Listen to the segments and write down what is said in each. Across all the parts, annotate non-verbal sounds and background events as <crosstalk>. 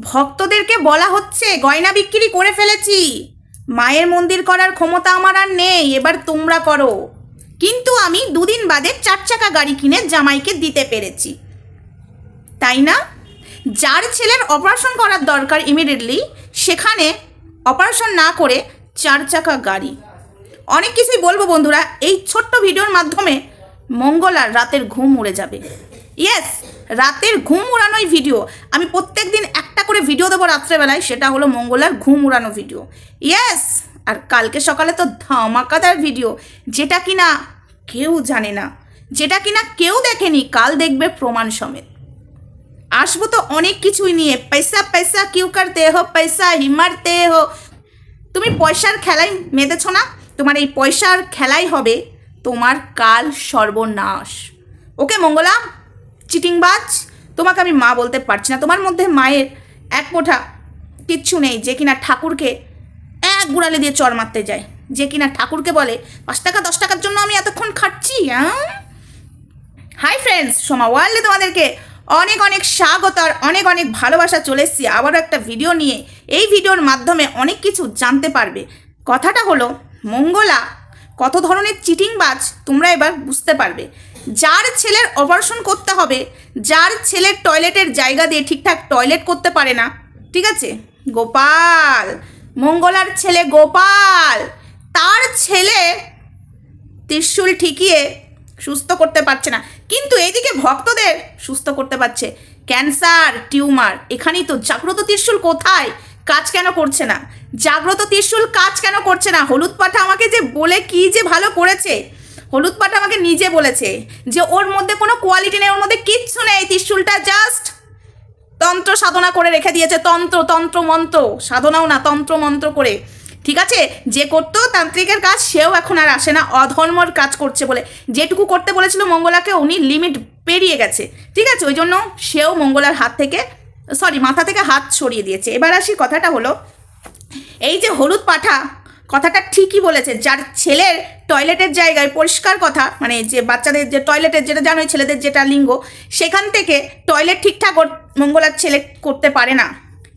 ভক্তদেরকে বলা হচ্ছে, গয়না বিক্রি করে ফেলেছি। মায়ের মন্দির করার ক্ষমতা আমার আর নেই, এবার তোমরা করো। কিন্তু আমি দুদিন বাদে চার চাকা গাড়ি কিনে জামাইকে দিতে পেরেছি। তাই না? যার ছেলের অপারেশন করার দরকার ইমিডিয়েটলি সেখানে অপারেশন না করে চার চাকা গাড়ি। অনেক কিছুই বলব বন্ধুরা, এই ছোট্ট ভিডিওর মাধ্যমে মঙ্গলার রাতের ঘুম উড়ে যাবে। ইয়েস রাতের ঘুম উড়ানোই ভিডিও আমি প্রত্যেক দিন একটা করে ভিডিও দেবো রাত্রেবেলায়, সেটা হলো মঙ্গলার ঘুম উড়ানো ভিডিও ইয়েস আর কালকে সকালে তো ধামাকাদার ভিডিও যেটা কিনা কেউ জানে না। যেটা কিনা কেউ দেখেনি, কাল দেখবে প্রমাণ সমেত। আসব তো অনেক কিছুই নিয়ে। পয়সা পয়সা, কিউ করতে হো পয়সা হি মারতে হো তুমি পয়সার খেলায় মেতেছ না? তোমার এই পয়সার খেলাই হবে তোমার কাল সর্বনাশ। ওকে মঙ্গলা চিটিংবাজ? তোমাকে আমি মা বলতে পারছি না। তোমার মধ্যে মায়ের এক মোঠা কিচ্ছু নেই, যে কিনা ঠাকুরকে এক গুড়ালে দিয়ে চর মারতে যায়। যে কিনা ঠাকুরকে বলে, পাঁচ টাকা, দশ টাকার জন্য আমি এতক্ষণ খাচ্ছি হাই ফ্রেন্ডস, সোমা ওয়ার্ল্ডে তোমাদেরকে অনেক অনেক স্বাগত আর অনেক অনেক ভালোবাসা চলে এসেছি। আবারও একটা ভিডিও নিয়ে এই ভিডিওর মাধ্যমে অনেক কিছু জানতে পারবে। কথাটা হলো, মঙ্গলা কত ধরনের চিটিংবাজ তোমরা এবার বুঝতে পারবে। যার ছেলের অপারেশন করতে হবে, যার ছেলের টয়লেটের জায়গা দিয়ে ঠিকঠাক টয়লেট করতে পারে না, ঠিক আছে? গোপাল, মঙ্গলার ছেলে গোপাল, তার ছেলে ত্রিশূল ঠিকিয়ে সুস্থ করতে পারছে না। কিন্তু এদিকে ভক্তদের সুস্থ করতে পারছে। ক্যান্সার, টিউমার, এখানেই তো জাগ্রত ত্রিশূল কোথায়? কাজ কেন করছে না? জাগ্রত ত্রিশূল কাজ কেন করছে না? হলুদ পাঠা আমাকে যে বলে কি যে ভালো করেছে? হলুদ পাঠা আমাকে নিজে বলেছে যে ওর মধ্যে কোনো কোয়ালিটি নেই, ওর মধ্যে কিচ্ছু নেই। ত্রিশূলটা জাস্ট তন্ত্র সাধনা করে রেখে দিয়েছে। তন্ত্র তন্ত্র, মন্ত্র। সাধনাও না, তন্ত্র, মন্ত্র করে। ঠিক আছে? যে করতো তান্ত্রিকের কাজ, সেও এখন আর আসে না। অধর্মর কাজ করছে বলে। যেটুকু করতে বলেছিল মঙ্গলাকে, উনি লিমিট পেরিয়ে গেছে। ঠিক আছে? ওই জন্য সেও মঙ্গলার হাত থেকে সরি মাথা থেকে হাত সরিয়ে দিয়েছে। এবার আসি কথাটা হলো এই যে হলুদ পাঠা, কথাটা ঠিকই বলেছে। যার ছেলের টয়লেটের জায়গায় পরিষ্কার কথা মানে যে বাচ্চাদের যে টয়লেটের যেটা জানোই ছেলেদের যেটা লিঙ্গ, সেখান থেকে টয়লেট ঠিকঠাক মঙ্গলার ছেলে করতে পারে না।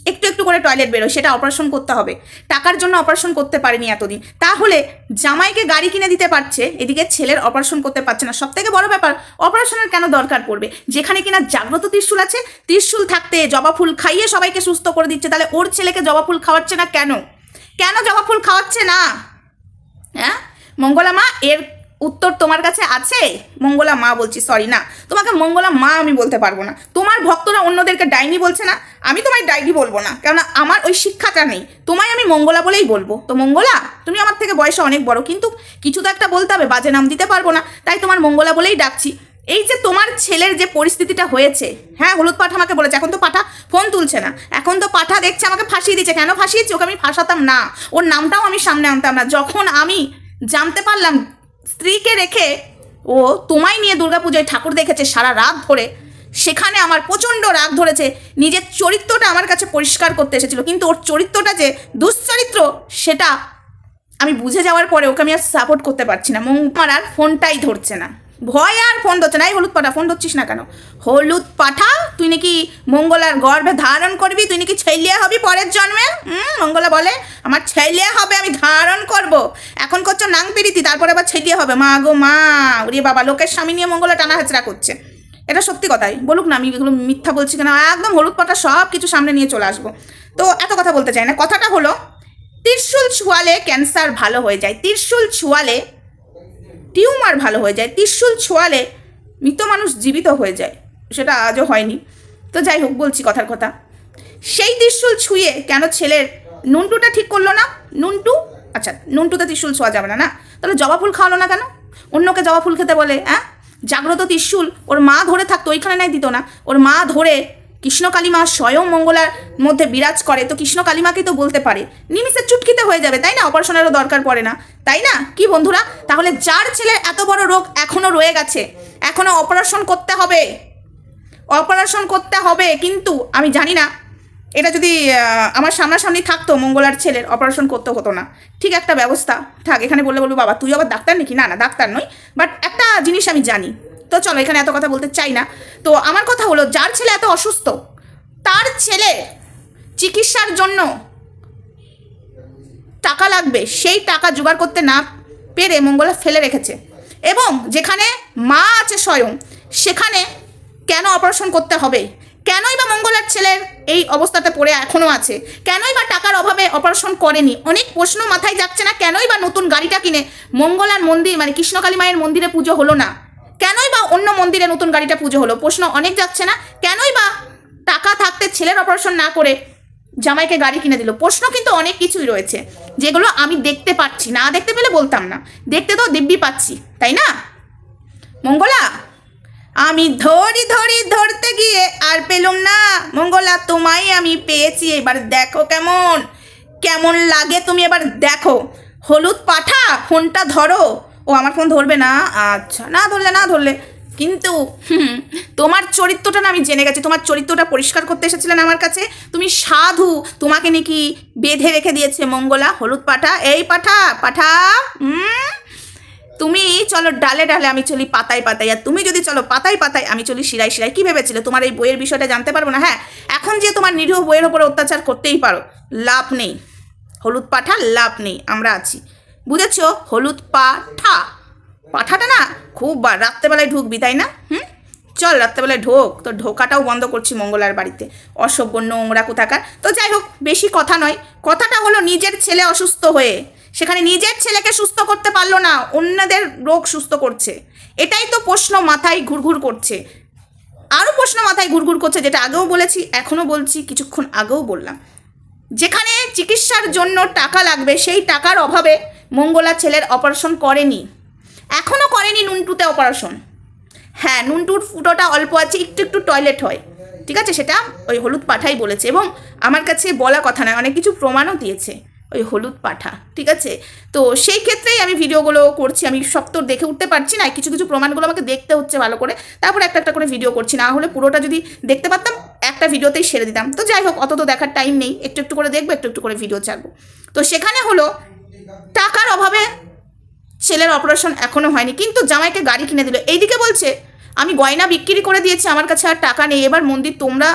একটু একটু করে টয়লেট বেরোয়, সেটা অপারেশন করতে হবে। টাকার জন্য অপারেশন করতে পারেনি এতদিন। তাহলে জামাইকে গাড়ি কিনে দিতে পারছে, এদিকে ছেলের অপারেশন করতে পারছে না। সব থেকে বড় ব্যাপার অপারেশনের কেন দরকার পড়বে? যেখানে কিনা জাগ্রত ত্রিশূল আছে, ত্রিশূল থাকতে জবা ফুল খাইয়ে সবাইকে সুস্থ করে দিচ্ছে। তাহলে ওর ছেলেকে জবা ফুল খাওয়াচ্ছে না কেন? কেন জবা ফুল খাওয়াচ্ছে না? হ্যাঁ? মঙ্গলা মা এর উত্তর তোমার কাছে আছে? মঙ্গলা মা বলছি সরি না। তোমাকে মঙ্গলা মা আমি বলতে পারব না। তোমার ভক্তরা অন্যদেরকে ডাইনি বলছে না? আমি তোমায় ডাইনি বলব না, কেননা আমার ওই শিক্ষাটা নেই। তোমায় আমি মঙ্গলা বলেই বলব। তো মঙ্গলা, তুমি আমার থেকে বয়সে অনেক বড়, কিন্তু কিছু তো একটা বলতে হবে, বাজে নাম দিতে পারব না। তাই তোমার মঙ্গলা বলেই ডাকছি। এই যে তোমার ছেলের যে পরিস্থিতিটা হয়েছে হ্যাঁ হলুদ পাঠা আমাকে বলেছে, এখন তো পাঠা ফোন তুলছে না। এখন তো পাঠা দেখছে, আমাকে ফাঁসিয়ে দিচ্ছে কেন ফাঁসিয়েছি? ওকে আমি ফাঁসাতাম না। ওর নামটাও আমি সামনে আনতাম না। যখন আমি জানতে পারলাম স্ত্রীকে রেখে ও তোমায় নিয়ে দুর্গাপুজোয় ঠাকুর দেখেছে সারা রাত ধরে। সেখানে আমার প্রচণ্ড রাগ ধরেছে। নিজের চরিত্রটা আমার কাছে পরিষ্কার করতে এসেছিল। কিন্তু ওর চরিত্রটা যে দুশ্চরিত্র, সেটা আমি বুঝে যাওয়ার পরে ওকে আমি আর সাপোর্ট করতে পারছি না। মঙ্গমার আর ফোনটাই ধরছে না। ভয় আর ফোন ধরছে না। এই হলুদ পাঠা, ফোন ধরছিস না কেন? হলুদ পাঠা? তুই নাকি মঙ্গলার গর্ভে ধারণ করবি? তুই নাকি ছেলে হবি পরের জন্মে? হুম, মঙ্গলা বলে, আমার ছেলে হবে, আমি ধারণ করব। এখন করছ নাং পিড়িতি তারপরে আবার ছেলে হবে। মা গো, মা, ওরে বাবা, লোকের স্বামী নিয়ে মঙ্গলা টানা হাচড়া করছে। এটা সত্যি কথাই, বলুক না আমি এগুলো মিথ্যা বলছি কেন। একদম হলুদ পাতা সব কিছু সামনে নিয়ে চলে আসব। তো এত কথা বলতে চাই না। কথাটা হলো, ত্রিশুল ছুয়ালে ক্যান্সার ভালো হয়ে যায়। ত্রিশুল ছুয়ালে টিউমার ভালো হয়ে যায়, ত্রিশুল ছোঁয়ালে মৃত মানুষ জীবিত হয়ে যায়, সেটা আজও হয়নি। তো যাই হোক, বলছি কথার কথা। সেই ত্রিশুল ছুঁয়ে কেন ছেলের নুনটুটা ঠিক করল না? নুনটু? আচ্ছা নুনটুতে ত্রিশুল ছোঁয়া যাবে না না? তাহলে জবা ফুল খাওয়ালো না কেন? অন্যকে জবা ফুল খেতে বলে হ্যাঁ জাগ্রত ত্রিশুল, ওর মা ধরে থাকতো, ওইখানে নাই দিত না। ওর মা ধরে কৃষ্ণ কালিমা স্বয়ং মঙ্গলার মধ্যে বিরাজ করে, তো কৃষ্ণ কালিমাকেই তো বলতে পারে। নিমিষে চুটকিতে হয়ে যাবে, তাই না? অপারেশনেরও দরকার পড়ে না। তাই না? কি বন্ধুরা? তাহলে যার ছেলের এত বড় রোগ এখনও রয়ে গেছে, এখনও অপারেশন করতে হবে। অপারেশন করতে হবে, কিন্তু আমি জানি না, এটা যদি আমার সামনাসামনি থাকতো মঙ্গলার ছেলের, অপারেশন করতে হতো না। ঠিক একটা ব্যবস্থা, থাক, এখানে বললে বলব, বাবা তুই আবার ডাক্তার নাকি? না না, ডাক্তার নই বাট একটা জিনিস আমি জানি। তো চলো, এখানে এত কথা বলতে চাই না। তো আমার কথা হলো, যার ছেলে এত অসুস্থ, তার ছেলে চিকিৎসার জন্য টাকা লাগবে, সেই টাকা জোগাড় করতে না পেরে মঙ্গলা ফেলে রেখেছে। এবং যেখানে মা আছে স্বয়ং, সেখানে কেন অপারেশন করতে হবে? কেনই বা মঙ্গলার ছেলের এই অবস্থাতে পড়ে এখনও আছে? কেনই বা টাকার অভাবে অপারেশন করেনি? অনেক প্রশ্ন মাথায় যাচ্ছে না, কেনই বা নতুন গাড়িটা কিনে মঙ্গলার মন্দির মানে কৃষ্ণকালী মায়ের মন্দিরে পুজো হলো না? কেনই বা অন্য মন্দিরে নতুন গাড়িটা পুজো হলো? প্রশ্ন অনেক যাচ্ছে না। কেনই বা টাকা থাকতে ছেলের অপারেশন না করে জামাইকে গাড়ি কিনে দিল? প্রশ্ন কিন্তু অনেক কিছুই রয়েছে, যেগুলো আমি দেখতে পাচ্ছি না দেখতে পেলে বলতাম না। দেখতে তো দিব্যি পাচ্ছি, তাই না? মঙ্গলা, আমি ধরি ধরি ধরতে গিয়ে আর পেলুম না। মঙ্গলা, তোমায় আমি পেয়েছি। এবার দেখো কেমন। কেমন লাগে তুমি এবার দেখো। হলুদ পাঠা, ফোনটা ধরো। ও আমার ফোন ধরবে না? আচ্ছা না ধরলে না ধরলে। কিন্তু তোমার চরিত্রটা না আমি জেনে গেছি। তোমার চরিত্রটা পরিষ্কার করতে এসেছিলেন আমার কাছে। তুমি সাধু, তোমাকে নাকি বেঁধে রেখে দিয়েছে মঙ্গলা, হলুদ পাঠা। এই পাঠা পাঠা তুমি চলো ডালে ডালে আমি চলি পাতায় পাতায়। আর তুমি যদি চলো পাতায় পাতায় আমি চলি শিরায় শিরায়। কী ভেবেছিলে? তোমার এই বইয়ের বিষয়টা জানতে পারব না? হ্যাঁ এখন যে তোমার নিরীহ বইয়ের ওপরে অত্যাচার করতেই পারো, লাভ নেই। হলুদ পাঠা, লাভ নেই। আমরা আছি। বুঝেছ? হলুদ পাঠা। পাঠাটা না খুব রাত্রেবেলায় ঢুকবি, তাই না? হুম? চল রাত্রেবেলায় ঢোক। তো ঢোকাটাও বন্ধ করছি মঙ্গলার বাড়িতে। অসভ্য নোংরা কোথাকার। তো যাই হোক, বেশি কথা নয়। কথাটা হলো নিজের ছেলে অসুস্থ হয়ে। সেখানে নিজের ছেলেকে সুস্থ করতে পারল না, অন্যদের রোগ সুস্থ করছে। এটাই তো প্রশ্ন মাথায় ঘুরঘুর করছে। আরও প্রশ্ন মাথায় ঘুরঘুর করছে, যেটা আগেও বলেছি, এখনও বলছি, কিছুক্ষণ আগেও বললাম। যেখানে চিকিৎসার জন্য টাকা লাগবে, সেই টাকার অভাবে মঙ্গলা ছেলের অপারেশন করেনি। এখনও করেনি নুনটুতে অপারেশন হ্যাঁ নুনটুর ফুটোটা অল্প আছে, একটু একটু টয়লেট হয়। ঠিক আছে? সেটা ওই হলুদ পাঠাই বলেছে এবং আমার কাছে বলা কথা নয়, অনেক কিছু প্রমাণও দিয়েছে। ওই হলুদ পাঠা, ঠিক আছে? তো সেই ক্ষেত্রেই আমি ভিডিওগুলো করছি, আমি সব তো দেখে উঠতে পারছি না, কিছু কিছু প্রমাণগুলো আমাকে দেখতে হচ্ছে ভালো করে, তারপর একটা একটা করে ভিডিও করছি, না হলে পুরোটা যদি দেখতে পারতাম, একটা ভিডিওতেই সেরে দিতাম। তো যাই হোক, অত তো দেখার টাইম নেই, একটু একটু করে দেখব, একটু একটু করে ভিডিও ছাড়বো। তো সেখানে হলো, টাকার অভাবে ছেলের অপারেশন এখনও হয়নি, কিন্তু জামাইকে গাড়ি কিনে দিল। এইদিকে বলছে, আমি গয়না বিক্রি করে দিয়েছি, আমার কাছে আর টাকা নেই, এবার মন্দির তোমরা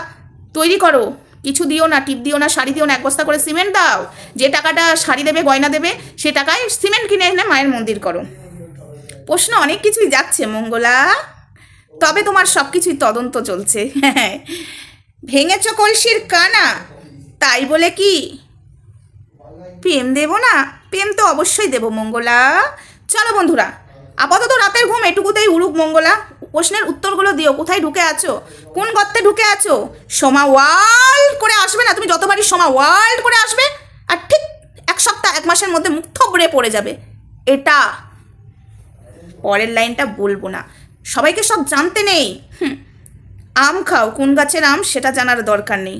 তৈরি করো। কিছু দিও না, টিপ দিও না, শাড়ি দিও না, এক বস্তা করে সিমেন্ট দাও। যে টাকাটা শাড়ি দেবে, গয়না দেবে, সে টাকায় সিমেন্ট কিনে এনে মায়ের মন্দির করো। প্রশ্ন অনেক কিছুই যাচ্ছে, মঙ্গলা। তবে তোমার সব কিছুই তদন্ত চলছে। <laughs> হ্যাঁ ভেঙেছ কলসির কানা। তাই বলে কি? প্রেম দেব না? প্রেম তো অবশ্যই দেব, মঙ্গলা। চলো বন্ধুরা, আপাতত রাতের ঘুম এটুকুতেই উড়ুক, মঙ্গলা। প্রশ্নের উত্তরগুলো দিও। কোথায় ঢুকে আছো? কোন গর্তে ঢুকে আছো? সোমা ওয়ার্ল্ড করে আসবে না? তুমি যতবারই সোমা ওয়ার্ল্ড করে আসবে আর ঠিক এক সপ্তাহ এক মাসের মধ্যে মুখ থবড়ে পড়ে যাবে। এটা পরের লাইনটা বলব না। সবাইকে সব জানতে নেই। হুম, আম খাও কোন গাছের আম সেটা জানার দরকার নেই।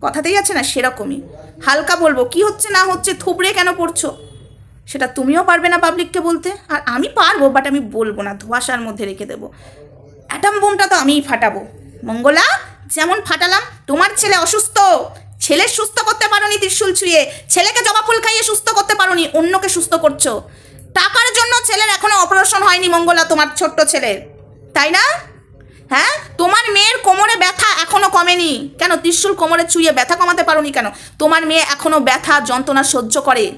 কথাতেই আছে না সেরকমই। হালকা বলব কি হচ্ছে না হচ্ছে থুবড়ে কেন পড়ছো? সেটা তুমিও পারবে না পাবলিককে বলতে, আর আমি পারব বাট আমি বলব না, ধোয়াশার মধ্যে রেখে দেবো। অ্যাটম বোমটা তো আমিই ফাটাবো। মঙ্গলা, যেমন ফাটালাম, তোমার ছেলে অসুস্থ। ছেলে সুস্থ করতে পারোনি ত্রিশুল ছুঁয়ে, ছেলেকে জবা ফুল খাইয়ে সুস্থ করতে পারোনি, অন্যকে সুস্থ করছ। টাকার জন্য ছেলের এখনও অপারেশন হয়নি মঙ্গলা, তোমার ছোট্ট ছেলের। তাই না? হ্যাঁ? তোমার মেয়ের কোমরে ব্যথা এখনও কমেনি। কেন? ত্রিশুল কোমরে ছুঁয়ে ব্যথা কমাতে পারোনি কেন? তোমার মেয়ে এখনও ব্যথা, যন্ত্রণা সহ্য করে।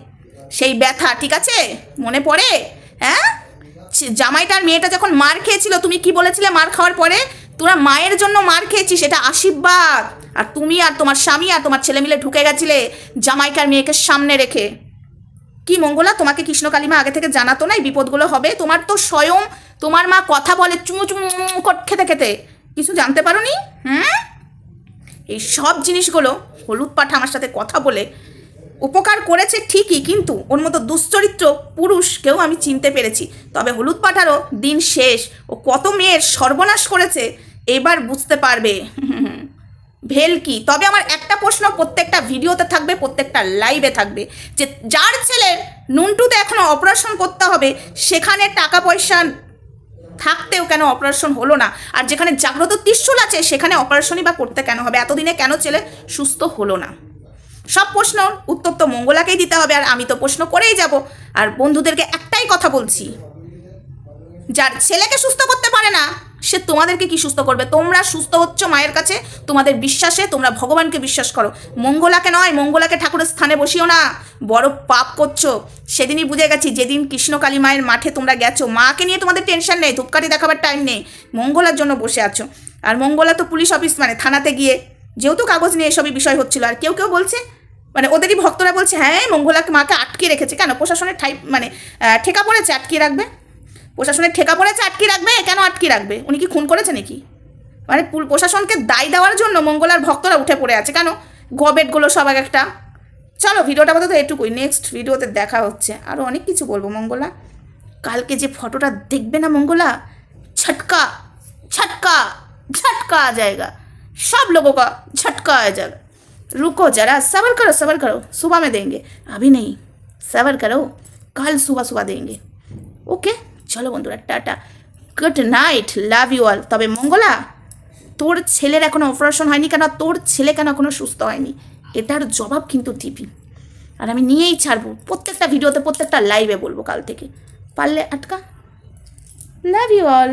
সেই ব্যথা, ঠিক আছে? মনে পড়ে? হ্যাঁ? জামাইটার মেয়েটা যখন মার খেয়েছিল, তুমি কি বলেছিলে মার খাওয়ার পরে? তোরা মায়ের জন্য মার খেয়েছিস সেটা আশীর্বাদ। আর তুমি আর তোমার স্বামী আর তোমার ছেলে মিলে ঢুকে গেছিলে জামাইকার মেয়েকে সামনে রেখে। কি মঙ্গলা, তোমাকে কৃষ্ণকালী মা আগে থেকে জানাতো না এই বিপদগুলো হবে? তোমার তো স্বয়ং তোমার মা কথা বলে চুমু চুমু খেতে খেতে। কিছু জানতে পারোনি? হুম? এই সব জিনিসগুলো হলুদ পাঠা আমার সাথে কথা বলে উপকার করেছে ঠিকই, কিন্তু ওর মতো দুশ্চরিত্র পুরুষকেও আমি চিনতে পেরেছি। তবে হলুদ পাঠারও দিন শেষ। ও কত মেয়ের সর্বনাশ করেছে, এবার বুঝতে পারবে। ভেল কি? তবে আমার একটা প্রশ্ন প্রত্যেকটা ভিডিওতে থাকবে, প্রত্যেকটা লাইভে থাকবে, যে যার ছেলের নুনটুতে এখনও অপারেশন করতে হবে, সেখানে টাকা পয়সা থাকতেও কেন অপারেশন হলো না? আর যেখানে জাগ্রত ত্রিশুল আছে, সেখানে অপারেশনই বা করতে কেন হবে? এতদিনে কেন ছেলে সুস্থ হলো না? সব প্রশ্ন উত্তর তো মঙ্গলাকেই দিতে হবে আর আমি তো প্রশ্ন করেই যাব। আর বন্ধুদেরকে একটাই কথা বলছি, যার ছেলেকে সুস্থ করতে পারে না, সে তোমাদেরকে কি সুস্থ করবে? তোমরা সুস্থ হচ্ছ মায়ের কাছে, তোমাদের বিশ্বাসে তোমরা ভগবানকে বিশ্বাস করো। মঙ্গলাকে নয়, মঙ্গলাকে ঠাকুরের স্থানে বসিও না। বড় পাপ করছ। সেদিনই বুঝে গেছি, যেদিন কৃষ্ণকালী মায়ের মাঠে তোমরা গেছো, মাকে নিয়ে তোমাদের টেনশন নেই, ধূপকাঠি দেখাবার টাইম নেই। মঙ্গলার জন্য বসে আছো। আর মঙ্গলা তো পুলিশ অফিস মানে থানাতে গিয়ে যেহেতু কাগজ নিয়ে এসবই বিষয় হচ্ছিল, আর কেউ কেউ বলছে মানে ওদেরই ভক্তরা বলছে হ্যাঁ মঙ্গলাকে মাকে আটকে রেখেছে। কেন? প্রশাসনের ঠাই মানে ঠেকা পড়েছে আটকে রাখবে? প্রশাসনের ঠেকা পড়েছে আটকে রাখবে? কেন আটকে রাখবে? উনি কি খুন করেছে নাকি? মানে প্রশাসনকে দায় দেওয়ার জন্য মঙ্গলার ভক্তরা উঠে পড়ে আছে কেন? গবেটগুলো সব এক একটা। চলো, ভিডিওটা আপাতত এটুকুই। নেক্সট ভিডিওতে দেখা হচ্ছে। আরও অনেক কিছু বলব, মঙ্গলা। কালকে যে ফটোটা দেখবে না মঙ্গলা? ছটকা ছটকা ছটকা জায়গা। सब लोगों का झटका आ जाएगा रुको जरा सबर करो सबर करो सुबह में देंगे अभी नहीं सबर करो कल सुबह सुबह देंगे ওকে চলো বন্ধুরা tata good night love you all তবে মঙ্গলা তোর ছেলের এখনো অপারেশন হয়নি কেন তোর ছেলে কেন এখনো সুস্থ হয়নি এটার জবাব কিন্তু দিবি আর আমি নিয়েই ছাড়বো প্রত্যেকটা ভিডিওতে প্রত্যেকটা লাইভে বলবো কাল থেকে পারলে আটকা লাভ ইউ অল